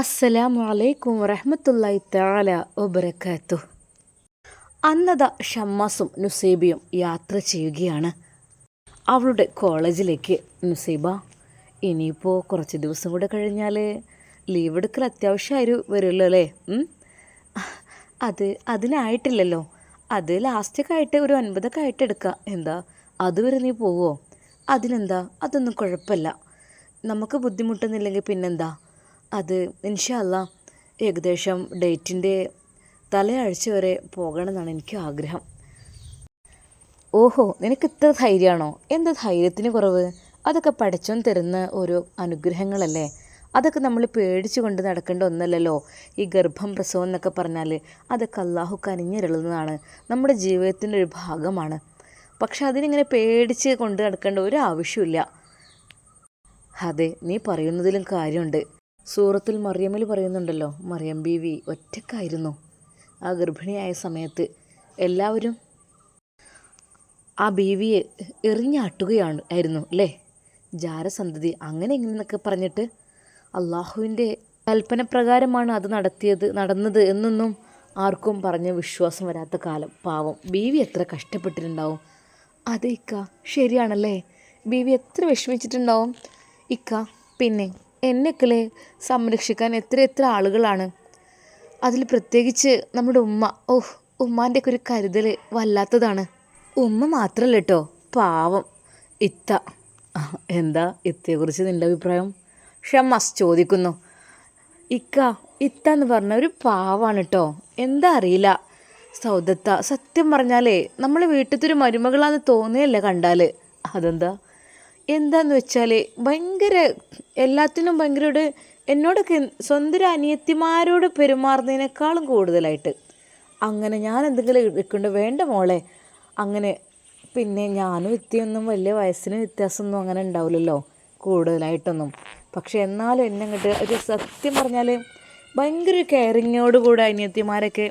അസ്സലാമു അലൈക്കും വറഹ്മത്തുള്ളാഹി തആല വബറകാതുഹു അന്നത ഷമ്മാസും നുസൈബയും യാത്ര ചെയ്യുകയാണ്. അവളുടെ കോളേജിലേക്ക് നുസൈബ ഇനിയിപ്പോൾ കുറച്ച് ദിവസം കൂടെ കഴിഞ്ഞാൽ ലീവ് എടുക്കൽ അത്യാവശ്യമായി വരുമല്ലോ അല്ലേ? അത് അതിനായിട്ടില്ലല്ലോ. അത് ലാസ്റ്റൊക്കെ ആയിട്ട് ഒരു ഒൻപതൊക്കെ ആയിട്ട് എടുക്കാം. എന്താ? അതുവരെ നീ പോവോ? അതിനെന്താ? അതൊന്നും കുഴപ്പമില്ല. നമുക്ക് ബുദ്ധിമുട്ടൊന്നുമില്ലെങ്കിൽ പിന്നെന്താ? അത് ഇൻഷല്ല ഏകദേശം ഡേറ്റിന്റെ തലയാഴ്ച വരെ പോകണമെന്നാണ് എനിക്ക് ആഗ്രഹം. ഓഹോ നിനക്ക് ഇത്ര ധൈര്യമാണോ? എന്താ ധൈര്യത്തിന് കുറവ്? അതൊക്കെ പഠിച്ചോൻ തരുന്ന ഓരോ അനുഗ്രഹങ്ങളല്ലേ? അതൊക്കെ നമ്മൾ പേടിച്ചു കൊണ്ട് നടക്കേണ്ട ഒന്നല്ലല്ലോ? ഈ ഗർഭം പ്രസവം എന്നൊക്കെ പറഞ്ഞാൽ അതൊക്കെ അള്ളാഹു കനിഞ്ഞിരളുന്നതാണ്. നമ്മുടെ ജീവിതത്തിന്റെ ഒരു ഭാഗമാണ്. പക്ഷെ അതിനിങ്ങനെ പേടിച്ച് കൊണ്ട് നടക്കേണ്ട ഒരു ആവശ്യമില്ല അതെ നീ പറയുന്നതിലും കാര്യമുണ്ട്. സൂറത്തിൽ മറിയമ്മിൽ പറയുന്നുണ്ടല്ലോ മറിയം ബീവി ഒറ്റക്കായിരുന്നു. ആ ഗർഭിണിയായ സമയത്ത് എല്ലാവരും ആ ബീവിയെ എറിഞ്ഞാട്ടുകയാണ് ആയിരുന്നു അല്ലേ ജാരസന്തതി അങ്ങനെ ഇങ്ങനെന്നൊക്കെ പറഞ്ഞിട്ട് അള്ളാഹുവിന്റെ കൽപ്പനപ്രകാരമാണ് അത് നടത്തിയത് നടന്നത് എന്നൊന്നും ആർക്കും പറഞ്ഞ് വിശ്വാസം വരാത്ത കാലം. പാവം ബീവി എത്ര കഷ്ടപ്പെട്ടിട്ടുണ്ടാവും. അതെ ഇക്ക ശരിയാണല്ലേ? ബീവി എത്ര വിഷമിച്ചിട്ടുണ്ടാവും? ഇക്ക പിന്നെ എന്നെക്കല്ലേ സംരക്ഷിക്കാൻ എത്ര എത്ര ആളുകളാണ്. അതിൽ പ്രത്യേകിച്ച് നമ്മുടെ ഉമ്മ. ഓഹ് ഉമ്മാന്റെ ഒക്കെ ഒരു കരുതൽ വല്ലാത്തതാണ്. ഉമ്മ മാത്രമല്ല കേട്ടോ പാവം. ഇത്ത. എന്താ ഇത്തയെക്കുറിച്ച് നിന്റെ അഭിപ്രായം? ഷമ്മസ് ചോദിക്കുന്നു. ഇക്ക ഇത്ത എന്ന് പറഞ്ഞ ഒരു പാവാണ് കേട്ടോ എന്താ അറിയില്ല. സൗദത്ത സത്യം പറഞ്ഞാലേ നമ്മളെ വീട്ടിലത്തെ ഒരു മരുമകളാന്ന് തോന്നിയല്ലേ കണ്ടാൽ അതെന്താ? എന്താന്ന് വെച്ചാൽ ഭയങ്കര എല്ലാത്തിനും ഭയങ്കര ഒരു എന്നോടൊക്കെ സ്വന്തം അനിയത്തിമാരോട് പെരുമാറുന്നതിനേക്കാളും കൂടുതലായിട്ട്. അങ്ങനെ ഞാൻ എന്തെങ്കിലും എടുക്കേണ്ട വേണ്ട മോളെ. അങ്ങനെ പിന്നെ ഞാനും ഇത്തിയൊന്നും വലിയ വയസ്സിന് വ്യത്യാസമൊന്നും അങ്ങനെ ഉണ്ടാവില്ലല്ലോ കൂടുതലായിട്ടൊന്നും. പക്ഷെ എന്നാലും എന്നെ അങ്ങോട്ട് ഒരു സത്യം പറഞ്ഞാൽ ഭയങ്കര കെയറിങ്ങോട് കൂടെ അനിയത്തിമാരൊക്കെ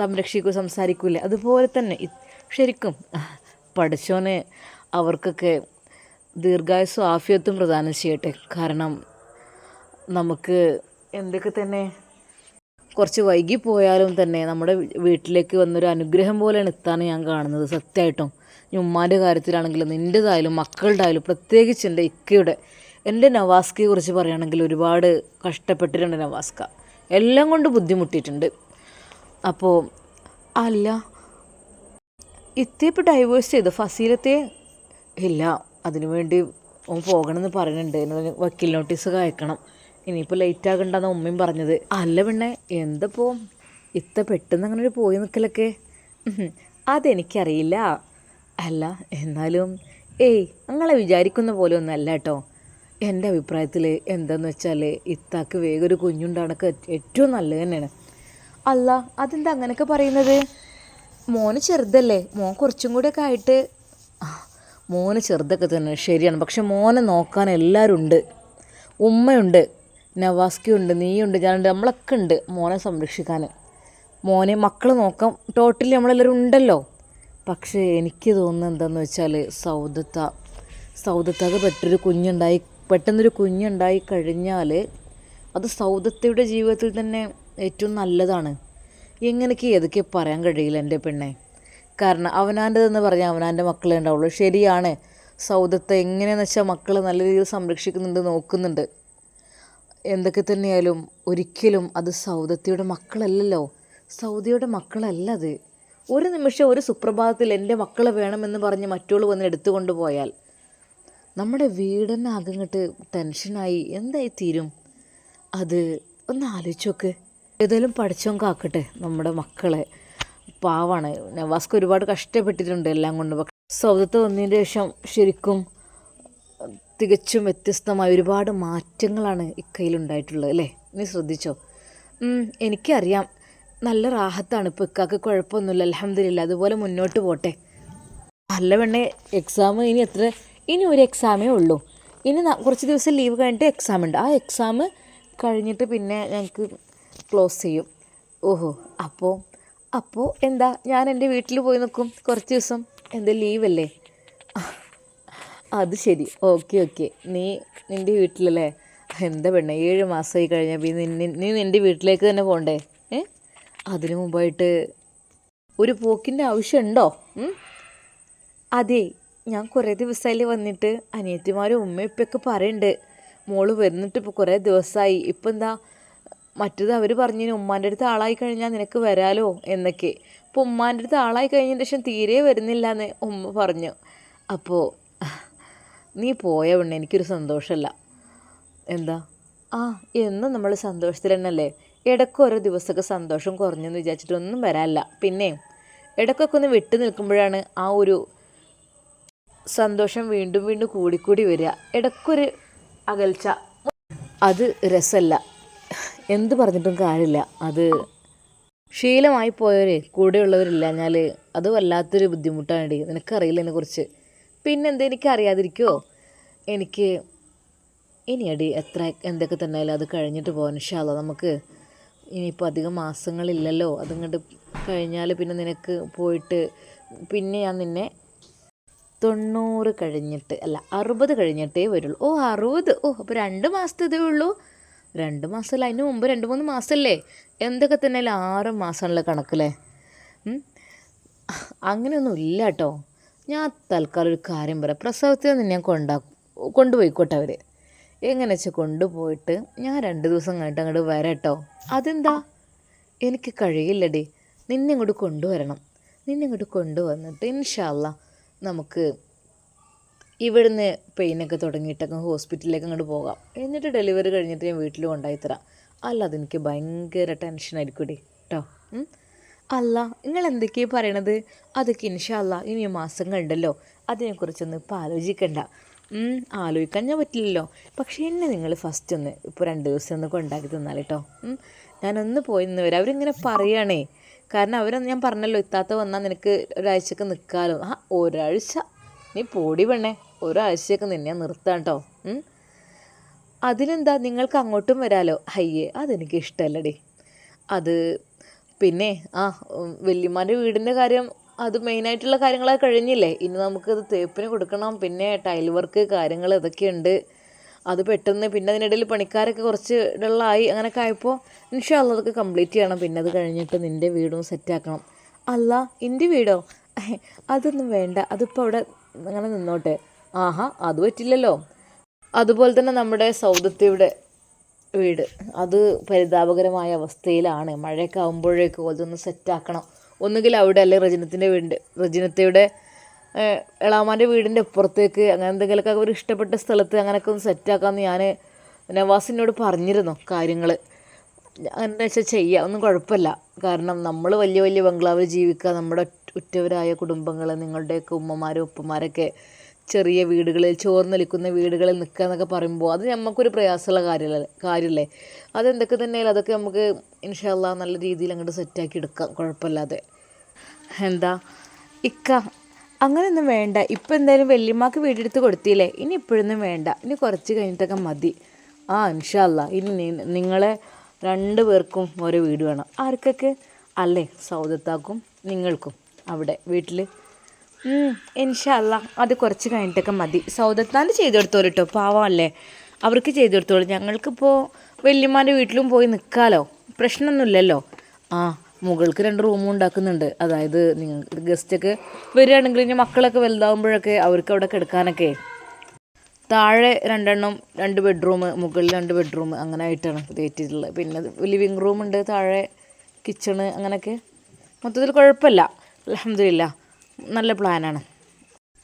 സംരക്ഷിക്കും സംരക്ഷിക്കൂ അതുപോലെ തന്നെ. ശരിക്കും പഠിച്ചോന് അവർക്കൊക്കെ ദീർഘായുസ്സും ആഫിയത്തും പ്രദാനം ചെയ്യട്ടെ. കാരണം നമുക്ക് എന്തൊക്കെ തന്നെ? കുറച്ച് വൈകി പോയാലും തന്നെ നമ്മുടെ വീട്ടിലേക്ക് വന്നൊരു അനുഗ്രഹം പോലെയാണ് എത്താണ് ഞാൻ കാണുന്നത് സത്യമായിട്ടും. ഉമ്മാന്റെ കാര്യത്തിലാണെങ്കിലും നിന്റെതായാലും മക്കളുടെ ആയാലും പ്രത്യേകിച്ച് എന്റെ ഇക്കയുടെ എന്റെ നവാസ്കയെ കുറിച്ച് പറയുകയാണെങ്കിൽ ഒരുപാട് കഷ്ടപ്പെട്ടിട്ടുണ്ട് നവാസ്ക. എല്ലാം കൊണ്ട് ബുദ്ധിമുട്ടിയിട്ടുണ്ട്. അപ്പോൾ അല്ല ഇത്തിയപ്പോൾ ഡൈവേഴ്സ് ചെയ്തു ഫസീലത്തെ? ഇല്ല. അതിനുവേണ്ടി ഓൻ പോകണമെന്ന് പറയുന്നുണ്ട്. എന്നൊരു വക്കീൽ നോട്ടീസ് അയക്കണം. ഇനിയിപ്പോൾ ലേറ്റ് ആകണ്ടെന്ന് ഉമ്മയും പറഞ്ഞത്. അല്ല പെണ്ണെ എന്തപ്പോ? ഇത്ര പെട്ടെന്ന് അങ്ങനെ ഒരു പോയി നിൽക്കലൊക്കെ അതെനിക്കറിയില്ല. അല്ല എന്നാലും ഏയ് നിങ്ങളെ വിചാരിക്കുന്ന പോലെ ഒന്നല്ല കേട്ടോ എന്റെ അഭിപ്രായത്തിൽ എന്താന്ന് വെച്ചാൽ ഇത്താക്ക് വേഗം ഒരു കുഞ്ഞുണ്ടാണൊക്കെ ഏറ്റവും നല്ലത് തന്നെയാണ്. അല്ല അതെന്താ അങ്ങനെയൊക്കെ പറയുന്നത്? മോന് ചെറുതല്ലേ? മോൻ കുറച്ചും കൂടെയൊക്കെ ആയിട്ട് മോന് ചെറുതൊക്കെ തന്നെ ശരിയാണ്. പക്ഷെ മോനെ നോക്കാൻ എല്ലാവരും ഉണ്ട് ഉമ്മയുണ്ട് നവാസ്കിയുണ്ട് നീയുണ്ട് ഞാനുണ്ട് നമ്മളൊക്കെ ഉണ്ട് മോനെ സംരക്ഷിക്കാൻ. മോനെ മക്കൾ നോക്കാം ടോട്ടലി നമ്മളെല്ലാവരും ഉണ്ടല്ലോ. പക്ഷേ എനിക്ക് തോന്നുന്നത് എന്താണെന്ന് വെച്ചാൽ സൗദത്ത സൗദത്താക്ക് പെട്ടൊരു കുഞ്ഞുണ്ടായി പെട്ടെന്നൊരു കുഞ്ഞുണ്ടായി കഴിഞ്ഞാൽ അത് സൗദത്തയുടെ ജീവിതത്തിൽ തന്നെ ഏറ്റവും നല്ലതാണ്. എങ്ങനെയൊക്കെ ഏതൊക്കെ പറയാൻ കഴിയില്ല എന്റെ പെണ്ണെ. കാരണം അവനാന്റെതെന്ന് പറഞ്ഞാൽ അവനാന്റെ മക്കളെ ഉണ്ടാവുള്ളൂ. ശരിയാണ്. സൗദത്തെ എങ്ങനെയെന്ന് വെച്ചാൽ മക്കളെ നല്ല രീതിയിൽ സംരക്ഷിക്കുന്നുണ്ട് നോക്കുന്നുണ്ട്. എന്തൊക്കെ തന്നെയായാലും ഒരിക്കലും അത് സൗദത്തിയുടെ മക്കളല്ലല്ലോ. സൗദിയുടെ മക്കളല്ല അത്. ഒരു നിമിഷം ഒരു സുപ്രഭാതത്തിൽ എന്റെ മക്കളെ വേണമെന്ന് പറഞ്ഞ് മറ്റുള്ള വന്ന് എടുത്തുകൊണ്ട് പോയാൽ നമ്മുടെ വീടിനെ അകങ്ങട്ട് ടെൻഷനായി എന്തായി തീരും അത് ഒന്ന് ആലോചിച്ച് നോക്ക്. ഏതായാലും പഠിച്ചോൻ കാക്കട്ടെ നമ്മുടെ മക്കളെ. പാവാണ്. നവാസ്ക്ക് ഒരുപാട് കഷ്ടപ്പെട്ടിട്ടുണ്ട് എല്ലാം കൊണ്ട്. പക്ഷെ സൗദത്ത് വന്നതിന് ശേഷം ശരിക്കും തികച്ചും വ്യത്യസ്തമായ ഒരുപാട് മാറ്റങ്ങളാണ് ഇക്കയിലുണ്ടായിട്ടുള്ളത് അല്ലേ? നീ ശ്രദ്ധിച്ചോ? എനിക്കറിയാം. നല്ല റാഹത്താണ്. ഇപ്പോൾ ഇക്കാക്ക് കുഴപ്പമൊന്നുമില്ല. അലഹമില്ല അതുപോലെ മുന്നോട്ട് പോട്ടെ. നല്ല പെണ്ണേ എക്സാം ഇനി എത്ര? ഇനി ഒരു എക്സാമേ ഉള്ളൂ. ഇനി കുറച്ച് ദിവസം ലീവ് കഴിഞ്ഞിട്ട് എക്സാം ഉണ്ട്. ആ എക്സാം കഴിഞ്ഞിട്ട് പിന്നെ ഞങ്ങൾക്ക് ക്ലോസ് ചെയ്യും. ഓഹോ അപ്പോൾ അപ്പോൾ എന്താ ഞാൻ എന്റെ വീട്ടിൽ പോയി നിൽക്കും. കുറച്ച് ദിവസം എന്താ ലീവല്ലേ അത് ശരി. ഓക്കെ ഓക്കെ നീ നിന്റെ വീട്ടിലല്ലേ? എന്താ പെണ്ണ ഏഴ് മാസമായി കഴിഞ്ഞാൽ പിന്നെ നീ നിന്റെ വീട്ടിലേക്ക് തന്നെ പോകണ്ടേ ഏ? അതിനു മുമ്പായിട്ട് ഒരു പോക്കിന്റെ ആവശ്യമുണ്ടോ? അതെ ഞാൻ കുറേ ദിവസമായി വന്നിട്ട് അനിയത്തിമാരും ഉമ്മയും ഇപ്പൊക്കെ പറയുന്നുണ്ട് മോൾ വന്നിട്ട് ഇപ്പോൾ കുറേ ദിവസമായി. ഇപ്പം എന്താ മറ്റത് അവർ പറഞ്ഞു ഉമ്മാന്റെ അടുത്ത് ആളായി കഴിഞ്ഞാൽ നിനക്ക് വരാലോ എന്നൊക്കെ. അപ്പോൾ ഉമ്മാന്റെ അടുത്ത് ആളായി കഴിഞ്ഞതിന് ശേഷം തീരെ വരുന്നില്ല എന്ന് ഉമ്മ പറഞ്ഞു. അപ്പോൾ നീ പോയ പെണ്ണെ എനിക്കൊരു സന്തോഷമല്ല എന്താ? ആ എന്നും നമ്മൾ സന്തോഷത്തിൽ തന്നെയല്ലേ ഇടയ്ക്ക് ഓരോ ദിവസമൊക്കെ സന്തോഷം കുറഞ്ഞെന്ന് വിചാരിച്ചിട്ടൊന്നും വരാനില്ല. പിന്നെ ഇടയ്ക്കൊക്കെ ഒന്ന് വിട്ടു നിൽക്കുമ്പോഴാണ് ആ ഒരു സന്തോഷം വീണ്ടും വീണ്ടും കൂടിക്കൂടി വരിക. ഇടയ്ക്കൊരു അകൽച്ച. അത് രസമല്ല എന്ത് പറഞ്ഞിട്ടും കാര്യമില്ല. അത് ശീലമായി പോയവരെ ഞാൻ അത് വല്ലാത്തൊരു ബുദ്ധിമുട്ടാണ് നിനക്കറിയില്ല പിന്നെ പിന്നെന്താ എനിക്ക് അറിയാതിരിക്കുമോ എനിക്ക് ഇനി അടി എത്ര എന്തൊക്കെ തന്നെ ആയാലും അത് കഴിഞ്ഞിട്ട് പോകാൻ ഇഷ്ടമല്ല നമുക്ക് ഇനിയിപ്പോൾ അധികം മാസങ്ങളില്ലല്ലോ. അതങ്ങോട്ട് കഴിഞ്ഞാൽ പിന്നെ നിനക്ക് പോയിട്ട് പിന്നെ ഞാൻ നിന്നെ തൊണ്ണൂറ് കഴിഞ്ഞിട്ട് അല്ല അറുപത് കഴിഞ്ഞിട്ടേ വരുള്ളൂ. ഓ അറുപത്. ഓ അപ്പോൾ രണ്ട് മാസത്തെ ഉള്ളൂ. രണ്ട് മാസമല്ല? അതിന് മുമ്പ് രണ്ട് മൂന്ന് മാസമല്ലേ? എന്തൊക്കെ തന്നെ ആറ് മാസമുള്ള കണക്കല്ലേ? അങ്ങനെയൊന്നും ഇല്ല കേട്ടോ. ഞാൻ തൽക്കാലം ഒരു കാര്യം പറയാം. പ്രസവത്തിൽ നിന്ന് ഞാൻ കൊണ്ടാ കൊണ്ടുപോയിക്കോട്ടെ അവർ എങ്ങനെ വെച്ചാൽ കൊണ്ടുപോയിട്ട് ഞാൻ രണ്ട് ദിവസം കഴിഞ്ഞിട്ട് അങ്ങോട്ട് വരാം കേട്ടോ. അതെന്താ? എനിക്ക് കഴിയില്ലടി. നിന്നെ ഇങ്ങോട്ട് കൊണ്ടുവരണം. നിന്നെ ഇങ്ങോട്ട് കൊണ്ടുവന്നിട്ട് ഇൻഷാല്ല നമുക്ക് ഇവിടുന്ന് പെയിനൊക്കെ തുടങ്ങിയിട്ടൊക്കെ ഹോസ്പിറ്റലിലേക്ക് അങ്ങോട്ട് പോകാം. എന്നിട്ട് ഡെലിവറി കഴിഞ്ഞിട്ട് ഞാൻ വീട്ടിൽ കൊണ്ടായി തരാം അല്ല അതെനിക്ക് ഭയങ്കര ടെൻഷനായിരിക്കും ഡി കേട്ടോ? അല്ല നിങ്ങൾ എന്തൊക്കെയാണ് പറയണത്? അതൊക്കെ ഇൻഷല്ല ഇനി മാസങ്ങളുണ്ടല്ലോ അതിനെക്കുറിച്ചൊന്നും ഇപ്പോൾ ആലോചിക്കണ്ട. ആലോചിക്കാൻ ഞാൻ പറ്റില്ലല്ലോ. പക്ഷേ എന്നെ നിങ്ങൾ ഫസ്റ്റ് ഒന്ന് ഇപ്പോൾ രണ്ട് ദിവസം ഒന്ന് കൊണ്ടാക്കി തന്നാൽ കേട്ടോ. ഞാനൊന്ന് പോയി നിന്ന് വരാം അവരിങ്ങനെ പറയുകയാണേ കാരണം അവരൊന്ന് ഞാൻ പറഞ്ഞല്ലോ ഇത്താത്ത വന്നാൽ നിനക്ക് ഒരാഴ്ചക്ക് നിൽക്കാമല്ലോ ആ ഒരാഴ്ച? നീ പോടി പെണ്ണേ. ഒരാഴ്ചയൊക്കെ നിന്നെ നിർത്താം കേട്ടോ. അതിനെന്താ നിങ്ങൾക്ക് അങ്ങോട്ടും വരാലോ? അയ്യേ അതെനിക്ക് ഇഷ്ടമല്ലടി അത് പിന്നെ ആ വല്യമ്മാന്റെ വീടിന്റെ കാര്യം അത് മെയിനായിട്ടുള്ള കാര്യങ്ങളൊക്കെ കഴിഞ്ഞില്ലേ? ഇനി നമുക്കത് തേപ്പിന് കൊടുക്കണം. പിന്നെ ടൈൽ വർക്ക് കാര്യങ്ങൾ ഇതൊക്കെയുണ്ട്. അത് പെട്ടെന്ന് പിന്നെ അതിനിടയിൽ പണിക്കാരൊക്കെ കുറച്ച് ഡള്ളായി അങ്ങനെയൊക്കെ ആയപ്പോൾ ഇൻഷാല്ല അതൊക്കെ കംപ്ലീറ്റ് ചെയ്യണം. പിന്നെ അത് കഴിഞ്ഞിട്ട് നിന്റെ വീടും സെറ്റാക്കണം. അല്ല എന്റെ വീടോ? അതൊന്നും വേണ്ട. അതിപ്പോൾ അവിടെ അങ്ങനെ നിന്നോട്ടെ. ആഹാ അത് പറ്റില്ലല്ലോ. അതുപോലെ തന്നെ നമ്മുടെ സൗദത്തിയുടെ വീട് അത് പരിതാപകരമായ അവസ്ഥയിലാണ്. മഴയൊക്കെ ആകുമ്പോഴേക്കും അതൊന്ന് സെറ്റാക്കണം. ഒന്നുകിൽ അവിടെ അല്ലെ റജിനത്തിന്റെ വീടിന്റെ റജിനത്തയുടെ എളാമാന്റെ വീടിന്റെ അപ്പുറത്തേക്ക് അങ്ങനെ എന്തെങ്കിലുമൊക്കെ അവർ ഇഷ്ടപ്പെട്ട സ്ഥലത്ത് അങ്ങനെയൊക്കെ ഒന്ന് സെറ്റാക്കാമെന്ന് ഞാൻ നവാസിനോട് പറഞ്ഞിരുന്നു കാര്യങ്ങൾ അങ്ങനെ വെച്ചാൽ ചെയ്യുക ഒന്നും കുഴപ്പമില്ല. കാരണം നമ്മൾ വലിയ വലിയ ബംഗ്ലാവിൽ ജീവിക്കുക നമ്മുടെ ഉറ്റ- ഉറ്റവരായ കുടുംബങ്ങൾ നിങ്ങളുടെയൊക്കെ ഉമ്മമാരും ഉപ്പമാരൊക്കെ ചെറിയ വീടുകളിൽ ചോർന്നൊലിക്കുന്ന വീടുകളിൽ നിൽക്കുക എന്നൊക്കെ പറയുമ്പോൾ അത് നമുക്കൊരു പ്രയാസമുള്ള കാര്യമല്ലേ കാര്യമല്ലേ? അതെന്തൊക്കെ തന്നെയാലും അതൊക്കെ നമുക്ക് ഇൻഷാല്ല നല്ല രീതിയിൽ അങ്ങോട്ട് സെറ്റാക്കി എടുക്കാം കുഴപ്പമില്ലാതെ. എന്താ? ഇക്ക അങ്ങനെയൊന്നും വേണ്ട. ഇപ്പം എന്തായാലും വല്യമ്മക്ക് വീടെടുത്ത് കൊടുത്തില്ലേ? ഇനി ഇപ്പോഴൊന്നും വേണ്ട. ഇനി കുറച്ച് കഴിഞ്ഞിട്ടൊക്കെ മതി. ആ ഇൻഷാല്ല ഇനി നിങ്ങളെ രണ്ട് പേർക്കും ഓരോ വീട് വേണം. ആർക്കൊക്കെ? അല്ലേ? സൗദത്താക്കും നിങ്ങൾക്കും. അവിടെ വീട്ടിൽ ഇൻഷാല്ല അത് കുറച്ച് കഴിഞ്ഞിട്ടൊക്കെ മതി. സൗദത്താന്റെ ചെയ്തു കൊടുത്തോളൂ കേട്ടോ പാവമല്ലേ? അവർക്ക് ചെയ്തു കൊടുത്തോളൂ ഞങ്ങൾക്കിപ്പോൾ വലിയമാരുടെ വീട്ടിലും പോയി നിൽക്കാമല്ലോ പ്രശ്നമൊന്നുമില്ലല്ലോ ആ മുകൾക്ക് രണ്ട് റൂമും ഉണ്ടാക്കുന്നുണ്ട്. അതായത് നിങ്ങൾ ഗസ്റ്റൊക്കെ വരികയാണെങ്കിൽ ഇനി മക്കളൊക്കെ വലുതാകുമ്പോഴൊക്കെ അവർക്ക് അവിടെ കിടക്കാനൊക്കെ. താഴെ രണ്ടെണ്ണം രണ്ട് ബെഡ്റൂം മുകളിൽ രണ്ട് ബെഡ്റൂം അങ്ങനെ ആയിട്ടാണ് കയറ്റിയിട്ടുള്ളത്. പിന്നെ ലിവിങ് റൂമുണ്ട് താഴെ കിച്ചണ് അങ്ങനെയൊക്കെ. മൊത്തത്തിൽ കുഴപ്പമില്ല. അലഹമില്ല നല്ല പ്ലാനാണ്.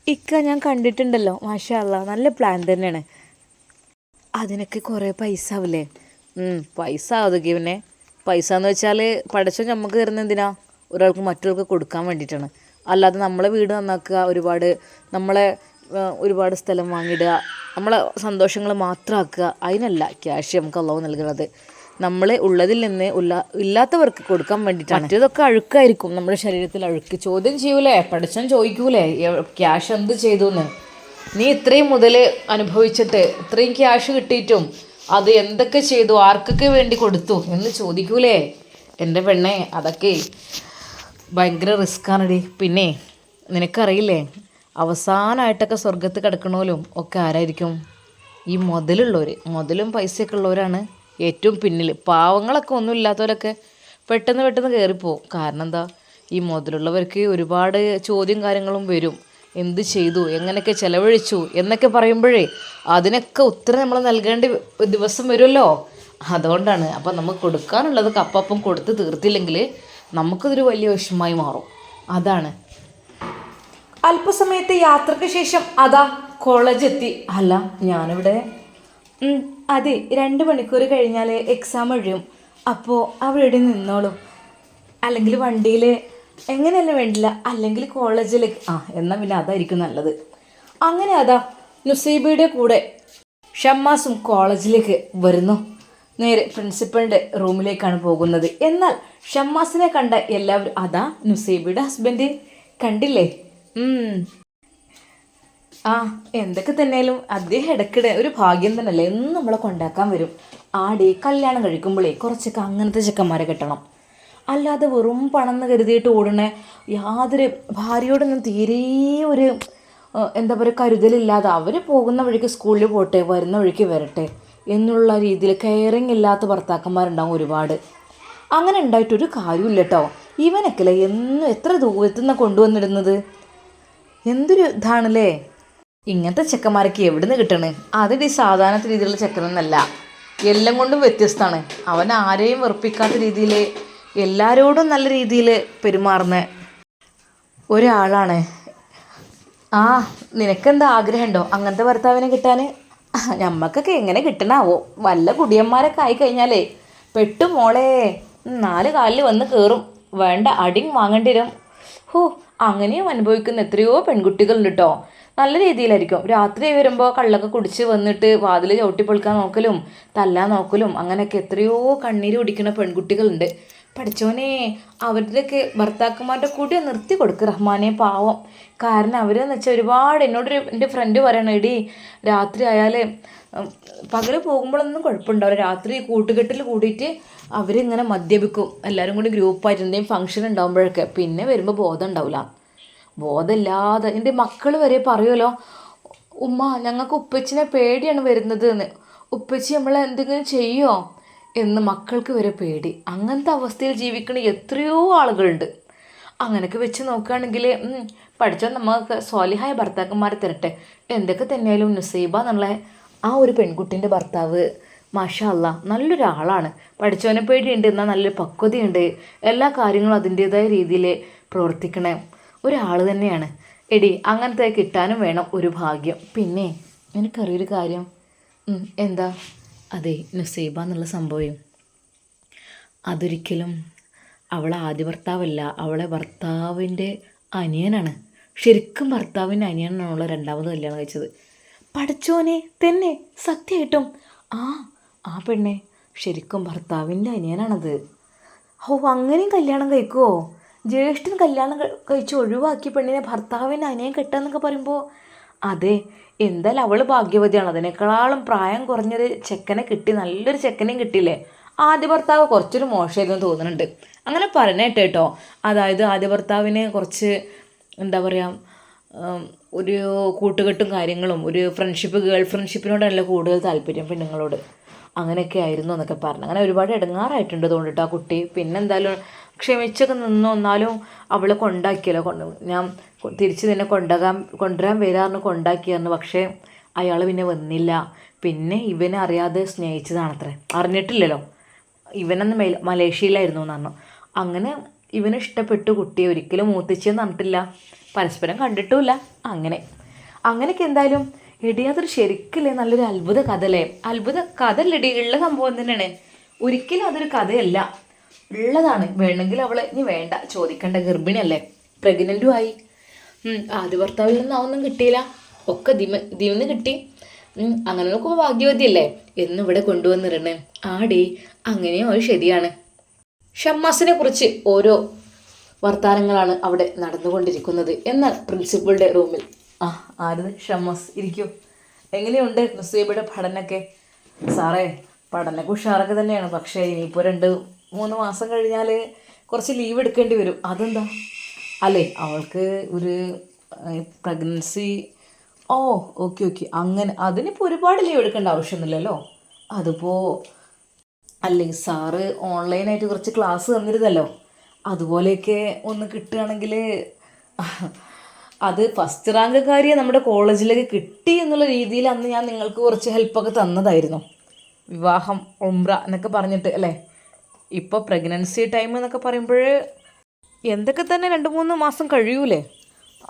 ഇക്ക ഞാൻ കണ്ടിട്ടുണ്ടല്ലോ മാഷാ അല്ലാ നല്ല പ്ലാൻ തന്നെയാണ്. അതിനൊക്കെ കുറേ പൈസ ആവില്ലേ? പൈസ അതൊക്കെ പിന്നെ. പൈസ എന്ന് വെച്ചാൽ പഠിച്ച നമുക്ക് തരുന്ന എന്തിനാ? ഒരാൾക്ക് മറ്റൊരാൾക്ക് കൊടുക്കാൻ വേണ്ടിയിട്ടാണ്. അല്ലാതെ നമ്മളെ വീട് നന്നാക്കുക ഒരുപാട് നമ്മളെ ഒരുപാട് സ്ഥലം വാങ്ങിയിടുക നമ്മളെ സന്തോഷങ്ങൾ മാത്രമാക്കുക അതിനല്ല ക്യാഷ് നമുക്ക് അള്ളാഹു നൽകുന്നത്. നമ്മൾ ഉള്ളതിൽ നിന്ന് ഇല്ലാത്തവർക്ക് കൊടുക്കാൻ വേണ്ടിയിട്ടാണ്. മറ്റേതൊക്കെ അഴുക്കായിരിക്കും. നമ്മുടെ ശരീരത്തിൽ അഴുക്ക്. ചോദ്യം ചെയ്യൂലേ? പഠിച്ചാൻ ചോദിക്കൂലേ? ക്യാഷ് എന്ത് ചെയ്തു എന്ന് നീ ഇത്രയും മുതൽ അനുഭവിച്ചിട്ട് ഇത്രയും ക്യാഷ് കിട്ടിയിട്ടും അത് എന്തൊക്കെ ചെയ്തു? ആർക്കൊക്കെ വേണ്ടി കൊടുത്തു? എന്ന് ചോദിക്കൂലേ? എന്റെ പെണ്ണെ അതൊക്കെ ഭയങ്കര റിസ്ക്കാണടി പിന്നെ നിനക്കറിയില്ലേ? അവസാനമായിട്ടൊക്കെ സ്വർഗത്ത് കിടക്കണോലും ഒക്കെ ആരായിരിക്കും? ഈ മുതലുള്ളവർ മുതലും പൈസയൊക്കെ ഉള്ളവരാണ്. ഏറ്റവും പിന്നിൽ പാവങ്ങളൊക്കെ ഒന്നും ഇല്ലാത്തവരൊക്കെ പെട്ടെന്ന് പെട്ടെന്ന് കയറിപ്പോവും കാരണം എന്താ ഈ മുതലുള്ളവർക്ക് ഒരുപാട് ചോദ്യം കാര്യങ്ങളും വരും. എന്ത് ചെയ്തു? എങ്ങനെയൊക്കെ ചിലവഴിച്ചു? എന്നൊക്കെ പറയുമ്പോഴേ അതിനൊക്കെ ഉത്തരം നമ്മൾ നൽകേണ്ട ദിവസം വരുമല്ലോ? അതുകൊണ്ടാണ്. അപ്പം നമുക്ക് കൊടുക്കാനുള്ളത് അപ്പം കൊടുത്ത് തീർത്തില്ലെങ്കിൽ നമുക്കതൊരു വലിയ വിഷമമായി മാറും. അതാണ്. അല്പസമയത്തെ യാത്രയ്ക്ക് ശേഷം അതാ കോളേജ് എത്തി അല്ല ഞാനിവിടെ. അതെ രണ്ട് മണിക്കൂർ കഴിഞ്ഞാൽ എക്സാം ഒഴിയും. അപ്പോൾ അവിടെ നിന്നോളൂ? അല്ലെങ്കിൽ വണ്ടിയിൽ എങ്ങനെയല്ല വേണ്ടില്ല? അല്ലെങ്കിൽ കോളേജിൽ ആ എന്നാൽ പിന്നെ അതായിരിക്കും നല്ലത്. അങ്ങനെ അതാ നുസൈബയുടെ കൂടെ ഷമ്മാസും കോളേജിലേക്ക് വരുന്നു. നേരെ പ്രിൻസിപ്പളിന്റെ റൂമിലേക്കാണ് പോകുന്നത്. എന്നാൽ ഷമ്മാസിനെ കണ്ട എല്ലാവരും അതാ നുസൈബയുടെ ഹസ്ബൻഡ് കണ്ടില്ലേ. ആ എന്തൊക്കെ തന്നെയാലും അദ്ദേഹം ഇടയ്ക്കിടെ ഒരു ഭാഗ്യം തന്നെയല്ലേ? എന്നും നമ്മളെ കൊണ്ടാക്കാൻ വരും. ആടെ കല്യാണം കഴിക്കുമ്പോഴേ കുറച്ചൊക്കെ അങ്ങനത്തെ ചെക്കന്മാരെ കിട്ടണം. അല്ലാതെ വെറും പണം എന്ന് കരുതിയിട്ട് ഓടണ യാതൊരു ഭാര്യയോടൊന്നും തീരെ ഒരു എന്താ പറയുക കരുതലില്ലാതെ അവർ പോകുന്ന വഴിക്ക് സ്കൂളിൽ പോട്ടെ വരുന്ന വഴിക്ക് വരട്ടെ എന്നുള്ള രീതിയിൽ കെയറിങ് ഇല്ലാത്ത ഭർത്താക്കന്മാരുണ്ടാവും ഒരുപാട്. അങ്ങനെ ഉണ്ടായിട്ടൊരു കാര്യമില്ല കേട്ടോ ഇവനൊക്കെ എന്നും എത്ര ദൂരത്തുനിന്ന് കൊണ്ടുവന്നിടുന്നത്? എന്തൊരു ഇതാണല്ലേ? ഇങ്ങനത്തെ ചെക്കന്മാരൊക്കെ എവിടുന്ന് കിട്ടണ്? അതിടി സാധാരണ രീതിയിലുള്ള ചെക്കനൊന്നല്ല. എല്ലാം കൊണ്ടും വ്യത്യസ്തമാണ് അവൻ ആരെയും വെറുപ്പിക്കാത്ത രീതിയിൽ എല്ലാവരോടും നല്ല രീതിയിൽ പെരുമാറുന്ന ഒരാളാണ്. ആ നിനക്കെന്താ ആഗ്രഹമുണ്ടോ? അങ്ങനത്തെ ഭർത്താവിനെ കിട്ടാൻ ഞമ്മക്കൊക്കെ എങ്ങനെ കിട്ടണാവോ? വല്ല കുടിയന്മാരൊക്കെ ആയി കഴിഞ്ഞാലേ പെട്ടു മോളെ. നാല് കാലിൽ വന്ന് കയറും വേണ്ട അടിയും വാങ്ങേണ്ടി വരും. ഹോ അങ്ങനെയും അനുഭവിക്കുന്ന എത്രയോ പെൺകുട്ടികളുണ്ട് കേട്ടോ നല്ല രീതിയിലായിരിക്കും. രാത്രി വരുമ്പോൾ കള്ളൊക്കെ കുടിച്ച് വന്നിട്ട് വാതിൽ ചവിട്ടി പൊളിക്കാൻ നോക്കലും തല്ലാൻ നോക്കലും അങ്ങനെയൊക്കെ എത്രയോ കണ്ണീര് കുടിക്കുന്ന പെൺകുട്ടികളുണ്ട്. പഠിച്ചോനെ അവരുടെയൊക്കെ ഭർത്താക്കന്മാരുടെ കൂടെ നിർത്തി കൊടുക്ക് റഹ്മാനെ പാവം. കാരണം അവരെന്ന് വെച്ചാൽ ഒരുപാട് എന്നോടൊരു എന്റെ ഫ്രണ്ട് പറയണം എടി രാത്രി ആയാൽ പകൽ പോകുമ്പോഴൊന്നും കുഴപ്പമുണ്ടാവില്ല. രാത്രി കൂട്ടുകെട്ടിൽ കൂടിയിട്ട് അവരിങ്ങനെ മദ്യപിക്കും. എല്ലാവരും കൂടി ഗ്രൂപ്പായിട്ട് എന്തെങ്കിലും ഫംഗ്ഷൻ ഉണ്ടാകുമ്പോഴൊക്കെ പിന്നെ വരുമ്പോൾ ബോധം ഉണ്ടാവില്ല ബോധമില്ലാതെ എന്റെ മക്കൾ വരെ പറയുമല്ലോ ഉമ്മ ഞങ്ങൾക്ക് ഉപ്പച്ചിനെ പേടിയാണ് വരുന്നത് എന്ന് ഉപ്പച്ചി നമ്മളെ എന്തെങ്കിലും ചെയ്യുമോ എന്ന് മക്കൾക്ക് വരെ പേടി. അങ്ങനത്തെ അവസ്ഥയിൽ ജീവിക്കുന്ന എത്രയോ ആളുകളുണ്ട്. അങ്ങനെയൊക്കെ വെച്ച് നോക്കുകയാണെങ്കിൽ പഠിച്ചാൽ നമുക്ക് സ്വാലിഹായ ഭർത്താക്കന്മാരെ തരട്ടെ. എന്തൊക്കെ തന്നെയായാലും നുസൈബ എന്നുള്ള ആ ഒരു പെൺകുട്ടീന്റെ ഭർത്താവ് മാഷാ അല്ല നല്ലൊരാളാണ്. പഠിച്ചവനെ പേടിയുണ്ട് എന്നാൽ നല്ലൊരു പക്വതയുണ്ട്. എല്ലാ കാര്യങ്ങളും അതിന്റേതായ രീതിയിൽ പ്രവർത്തിക്കണ. ഒരാൾ തന്നെയാണ്. എടി അങ്ങനത്തെ കിട്ടാനും വേണം ഒരു ഭാഗ്യം. പിന്നെ എനിക്കറിയൊരു കാര്യം. എന്താ? അതെ നുസൈബ എന്നുള്ള സംഭവം. അതൊരിക്കലും അവളെ ആദ്യ ഭർത്താവല്ല അവളെ ഭർത്താവിന്റെ അനിയനാണ്. ശരിക്കും ഭർത്താവിന്റെ അനിയനാണ് അവളെ രണ്ടാമത് കല്യാണം കഴിച്ചത്. പഠിച്ചോനെ തന്നെ. സത്യമായിട്ടും ആ ആ പെണ്ണെ ശരിക്കും ഭർത്താവിന്റെ അനിയനാണത്. ഓ അങ്ങനെയും കല്യാണം കഴിക്കുമോ ജ്യേഷ്ഠൻ കല്യാണം കഴിച്ച് ഒഴിവാക്കിയ പെണ്ണിനെ ഭർത്താവിന്റെ അനിയൻ കെട്ടാന്നൊക്കെ പറയുമ്പോൾ അതെ എന്തായാലും അവൾ ഭാഗ്യവതിയാണ്. അതിനേക്കാളും പ്രായം കുറഞ്ഞൊരു ചെക്കനെ കിട്ടി നല്ലൊരു ചെക്കനെയും കിട്ടിയില്ലേ? ആദ്യ ഭർത്താവ് കുറച്ചൊരു മോശമായിരുന്നു തോന്നുന്നുണ്ട്. അങ്ങനെ പറഞ്ഞേട്ടോ കേട്ടോ. അതായത് ആദ്യ ഭർത്താവിനെ കുറച്ച് എന്താ പറയുക ഒരു കൂട്ടുകെട്ടും കാര്യങ്ങളും ഒരു ഫ്രണ്ട്ഷിപ്പ് ഗേൾ ഫ്രണ്ട്ഷിപ്പിനോടല്ല കൂടുതൽ താല്പര്യം പെണ്ണുങ്ങളോട്? അങ്ങനെയൊക്കെ ആയിരുന്നു എന്നൊക്കെ പറഞ്ഞു. അങ്ങനെ ഒരുപാട് ഇടങ്ങാറായിട്ടുണ്ട് തോന്നിട്ട് ആ കുട്ടി. പിന്നെ എന്തായാലും ക്ഷമിച്ചൊക്കെ നിന്നു. എന്നാലും അവളെ കൊണ്ടാക്കിയല്ലോ. കൊണ്ട് ഞാൻ തിരിച്ച് നിന്നെ കൊണ്ടാകാൻ കൊണ്ടുവരാൻ വരാറിന് കൊണ്ടാക്കിയായിരുന്നു. പക്ഷേ അയാൾ പിന്നെ വന്നില്ല. പിന്നെ ഇവനെ അറിയാതെ സ്നേഹിച്ചതാണത്രേ. അറിഞ്ഞിട്ടില്ലല്ലോ. ഇവനന്ന് മലേഷ്യയിലായിരുന്നു എന്ന് പറഞ്ഞു. അങ്ങനെ ഇവന് ഇഷ്ടപ്പെട്ടു കുട്ടിയെ ഒരിക്കലും മൂത്തിച്ചെന്ന് പറഞ്ഞിട്ടില്ല. പരസ്പരം കണ്ടിട്ടുമില്ല. അങ്ങനെ. അങ്ങനെയൊക്കെ എന്തായാലും? എടി അതൊരു ശരിക്കില്ലേ? നല്ലൊരു അത്ഭുത കഥ അല്ലേ അത്ഭുത കഥ അല്ലടി ഉള്ള സംഭവം തന്നെയാണ്. ഒരിക്കലും അതൊരു കഥയല്ല. ഉള്ളതാണ്. വേണമെങ്കിൽ അവളെ ഇനി വേണ്ട. ചോദിക്കേണ്ട. ഗർഭിണിയല്ലേ? പ്രഗ്നന്റും ആയി. ആദ്യ ഭർത്താവിൽ നിന്ന് അതൊന്നും കിട്ടിയില്ല. ഒക്കെ ദിമ ദിമെന്ന് കിട്ടി. അങ്ങനെ നോക്കുമ്പോൾ ഭാഗ്യവതിയല്ലേ? എന്നും ഇവിടെ കൊണ്ടുവന്നിരുന്ന് ആടി അങ്ങനെയോ ഒരു ശരിയാണ്. ഷമ്മാസിനെ കുറിച്ച് ഓരോ വർത്തമാനങ്ങളാണ് അവിടെ നടന്നുകൊണ്ടിരിക്കുന്നത്. എന്നാൽ പ്രിൻസിപ്പളുടെ റൂമിൽ ആ ആരത് ഷമ്മാസ് ഇരിക്കൂ. എങ്ങനെയുണ്ട് മുസീബയുടെ പഠനമൊക്കെ സാറേ പഠനമൊക്കെ ഉഷാറൊക്കെ തന്നെയാണ്. പക്ഷേ ഇനിയിപ്പോൾ രണ്ട് മൂന്ന് മാസം കഴിഞ്ഞാൽ കുറച്ച് ലീവ് എടുക്കേണ്ടി വരും. അതെന്താ? അല്ലേ അവൾക്ക് ഒരു പ്രഗ്നൻസി ഓ ഓക്കെ ഓക്കെ. അങ്ങനെ അതിനിപ്പോൾ ഒരുപാട് ലീവ് എടുക്കേണ്ട ആവശ്യമൊന്നുമില്ലല്ലോ? അതിപ്പോൾ അല്ലേ സാറ് ഓൺലൈനായിട്ട് കുറച്ച് ക്ലാസ് തന്നിരുന്നല്ലോ. അതുപോലെയൊക്കെ ഒന്ന് കിട്ടുകയാണെങ്കിൽ അത് ഫസ്റ്റ് റാങ്ക് കാര്യം നമ്മുടെ കോളേജിലേക്ക് കിട്ടി എന്നുള്ള രീതിയിൽ അന്ന് ഞാൻ നിങ്ങൾക്ക് കുറച്ച് ഹെൽപ്പൊക്കെ തന്നതായിരുന്നു. വിവാഹം ഉംറ എന്നൊക്കെ പറഞ്ഞിട്ട് അല്ലേ? ഇപ്പോൾ പ്രഗ്നൻസി ടൈം എന്നൊക്കെ പറയുമ്പോൾ എന്തൊക്കെ തന്നെ രണ്ട് മൂന്ന് മാസം കഴിയൂലേ?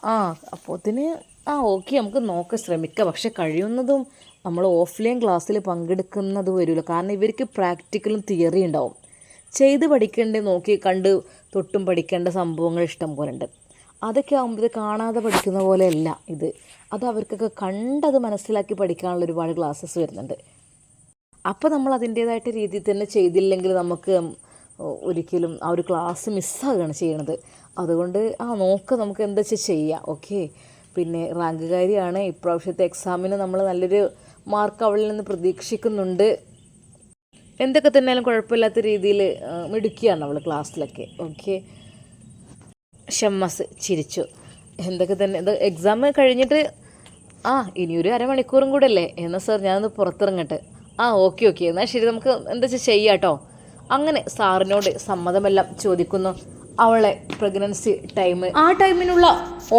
ആ അപ്പോത്തിന് ആ ഓക്കെ നമുക്ക് നോക്കാൻ ശ്രമിക്കാം. പക്ഷെ കഴിയുന്നതും നമ്മൾ ഓഫ്ലൈൻ ക്ലാസ്സിൽ പങ്കെടുക്കുന്നത് വരില്ല കാരണം ഇവർക്ക് പ്രാക്ടിക്കലും തിയറി ഉണ്ടാവും. ചെയ്ത് പഠിക്കേണ്ട നോക്കി കണ്ട് തൊട്ടും പഠിക്കേണ്ട സംഭവങ്ങൾ ഇഷ്ടം പോലെ ഉണ്ട്. അതൊക്കെ ആകുമ്പോൾ കാണാതെ പഠിക്കുന്ന പോലെയല്ല ഇത്. അത് അവർക്കൊക്കെ കണ്ടത് മനസ്സിലാക്കി പഠിക്കാനുള്ള ഒരുപാട് ക്ലാസ്സസ് വരുന്നുണ്ട്. അപ്പോൾ നമ്മൾ അതിന്റേതായിട്ട് രീതിയിൽ തന്നെ ചെയ്തില്ലെങ്കിൽ നമുക്ക് ഒരിക്കലും ആ ഒരു ക്ലാസ് മിസ്സാകുകയാണ് ചെയ്യണത്. അതുകൊണ്ട് ആ നോക്ക് നമുക്ക് എന്താ വെച്ചാൽ ചെയ്യാം. ഓക്കെ പിന്നെ റാങ്കുകാരിയാണ് ഇപ്രാവശ്യത്തെ എക്സാമിന് നമ്മൾ നല്ലൊരു മാർക്ക് അവളിൽ നിന്ന് പ്രതീക്ഷിക്കുന്നുണ്ട്. എന്തൊക്കെ തന്നെയാലും കുഴപ്പമില്ലാത്ത രീതിയിൽ മിടുക്കിയാണ് അവൾ ക്ലാസ്സിലൊക്കെ. ഓക്കെ. ഷമ്മസ് ചിരിച്ചു. എന്തൊക്കെ തന്നെ ഇത് എക്സാം കഴിഞ്ഞിട്ട് ആ ഇനിയൊരു അരമണിക്കൂറും കൂടെ അല്ലേ? എന്നാൽ സാർ ഞാനൊന്ന് പുറത്തിറങ്ങട്ടെ. ആ ഓക്കെ ഓക്കെ. എന്നാൽ ശരി നമുക്ക് എന്താ വെച്ചാൽ ചെയ്യാം കേട്ടോ. അങ്ങനെ സാറിനോട് സമ്മതമെല്ലാം ചോദിക്കുന്നു. അവളെ പ്രഗ്നൻസി ടൈം ആ ടൈമിനുള്ള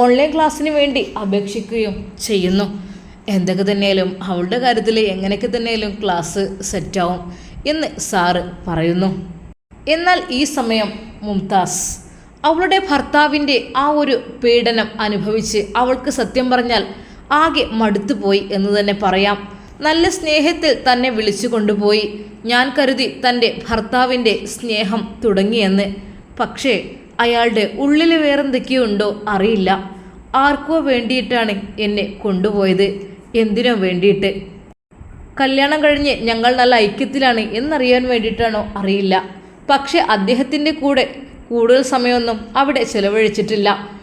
ഓൺലൈൻ ക്ലാസ്സിന് വേണ്ടി അപേക്ഷിക്കുകയും ചെയ്യുന്നു. എന്തൊക്കെ തന്നെയാലും അവളുടെ കാര്യത്തിൽ എങ്ങനെയൊക്കെ തന്നെയാലും ക്ലാസ് സെറ്റാവും എന്ന് സാറ് പറയുന്നു. എന്നാൽ ഈ സമയം മുംതാസ് അവളുടെ ഭർത്താവിന്റെ ആ ഒരു പീഡനം അനുഭവിച്ച് അവൾക്ക് സത്യം പറഞ്ഞാൽ ആകെ മടുത്തുപോയി എന്ന് തന്നെ പറയാം. നല്ല സ്നേഹത്തിൽ തന്നെ വിളിച്ചു കൊണ്ടുപോയി. ഞാൻ കരുതി തന്റെ ഭർത്താവിന്റെ സ്നേഹം തുടങ്ങിയെന്ന്. പക്ഷേ അയാളുടെ ഉള്ളിൽ വേറെന്തൊക്കെയോ ഉണ്ടോ അറിയില്ല. ആർക്കോ വേണ്ടിയിട്ടാണ് എന്നെ കൊണ്ടുപോയത്. എന്തിനോ വേണ്ടിയിട്ട്? കല്യാണം കഴിഞ്ഞ് ഞങ്ങൾ നല്ല ഐക്യത്തിലാണ് എന്നറിയാൻ വേണ്ടിയിട്ടാണോ? അറിയില്ല. പക്ഷേ അദ്ദേഹത്തിന്റെ കൂടെ കൂടുതൽ സമയമൊന്നും അവിടെ ചെലവഴിച്ചിട്ടില്ല.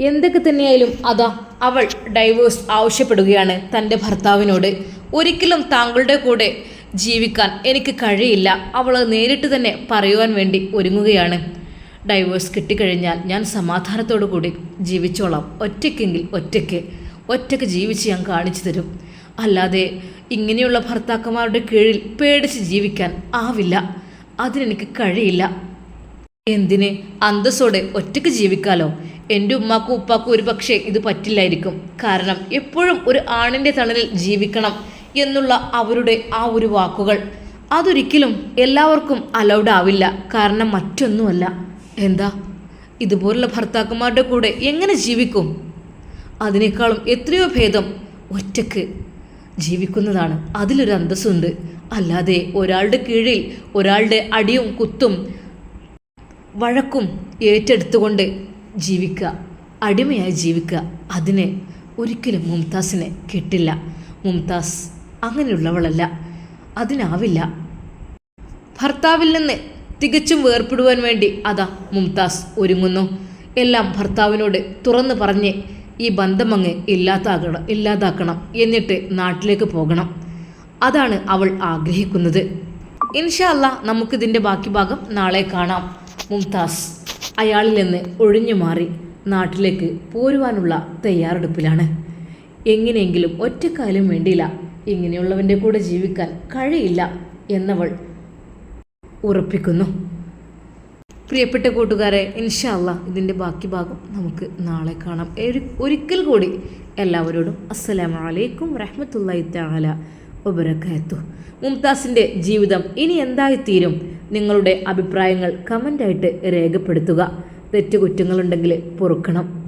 എന്തൊക്കെ തന്നെയായാലും അതാ അവൾ ഡൈവോഴ്സ് ആവശ്യപ്പെടുകയാണ് തന്റെ ഭർത്താവിനോട്. ഒരിക്കലും താങ്കളുടെ കൂടെ ജീവിക്കാൻ എനിക്ക് കഴിയില്ല. അവൾ നേരിട്ട് തന്നെ പറയുവാൻ വേണ്ടി ഒരുങ്ങുകയാണ്. ഡൈവോഴ്സ് കിട്ടിക്കഴിഞ്ഞാൽ ഞാൻ സമാധാനത്തോടു കൂടി ജീവിച്ചോളാം. ഒറ്റയ്ക്കെങ്കിൽ ഒറ്റയ്ക്ക്. ഒറ്റയ്ക്ക് ജീവിച്ച് ഞാൻ കാണിച്ചു തരും. അല്ലാതെ ഇങ്ങനെയുള്ള ഭർത്താക്കന്മാരുടെ കീഴിൽ പേടിച്ച് ജീവിക്കാൻ ആവില്ല. അതിനെനിക്ക് കഴിയില്ല. എന്തിന് അന്തസ്സോടെ ഒറ്റയ്ക്ക് ജീവിക്കാലോ? എന്റെ ഉമ്മാക്കും ഉപ്പാക്കും ഒരു പക്ഷേ ഇത് പറ്റില്ലായിരിക്കും. കാരണം എപ്പോഴും ഒരു ആണിന്റെ തണലിൽ ജീവിക്കണം എന്നുള്ള അവരുടെ ആ ഒരു വാക്കുകൾ. അതൊരിക്കലും എല്ലാവർക്കും അലൗഡ് ആവില്ല. കാരണം മറ്റൊന്നുമല്ല. എന്താ? ഇതുപോലുള്ള ഭർത്താക്കന്മാരുടെ കൂടെ എങ്ങനെ ജീവിക്കും? അതിനേക്കാളും എത്രയോ ഭേദം ഒറ്റയ്ക്ക് ജീവിക്കുന്നതാണ്. അതിലൊരു അന്തസ്സുണ്ട്. അല്ലാതെ ഒരാളുടെ കീഴിൽ ഒരാളുടെ അടിയും കുത്തും വഴക്കും ഏറ്റെടുത്തുകൊണ്ട് ജീവിക്കുക അടിമയായി ജീവിക്കുക അതിന് ഒരിക്കലും മുംതാസിനെ കിട്ടില്ല. മുംതാസ് അങ്ങനെയുള്ളവളല്ല. അതിനാവില്ല. ഭർത്താവിൽ നിന്ന് തികച്ചും വേർപ്പെടുവാൻ വേണ്ടി അതാ മുംതാസ് ഒരുങ്ങുന്നു. എല്ലാം ഭർത്താവിനോട് തുറന്നു പറഞ്ഞ് ഈ ബന്ധമങ്ങ് ഇല്ലാതാക്കണം ഇല്ലാതാക്കണം എന്നിട്ട് നാട്ടിലേക്ക് പോകണം. അതാണ് അവൾ ആഗ്രഹിക്കുന്നത്. ഇൻഷല്ല നമുക്കിതിന്റെ ബാക്കി ഭാഗം നാളെ കാണാം. മുംതാസ് അയാളിൽ നിന്ന് ഒഴിഞ്ഞു മാറി നാട്ടിലേക്ക് പോരുവാനുള്ള തയ്യാറെടുപ്പിലാണ്. എങ്ങനെയെങ്കിലും ഒറ്റക്കാലും വേണ്ടിയില്ല. ഇങ്ങനെയുള്ളവന്റെ കൂടെ ജീവിക്കാൻ കഴിയില്ല എന്നവൾ ഉറപ്പിക്കുന്നു. പ്രിയപ്പെട്ട കൂട്ടുകാരെ ഇൻഷല്ല ഇതിന്റെ ബാക്കി ഭാഗം നമുക്ക് നാളെ കാണാം. ഒരിക്കൽ കൂടി എല്ലാവരോടും അസ്സലാമലൈക്കും വറഹമത്തല്ലായി താല ഉപരക്കയത്തു മുംതാസിന്റെ ജീവിതം ഇനി എന്തായിത്തീരും? നിങ്ങളുടെ അഭിപ്രായങ്ങൾ കമന്റായിട്ട് രേഖപ്പെടുത്തുക. തെറ്റുകുറ്റങ്ങളുണ്ടെങ്കിൽ പൊറുക്കണം.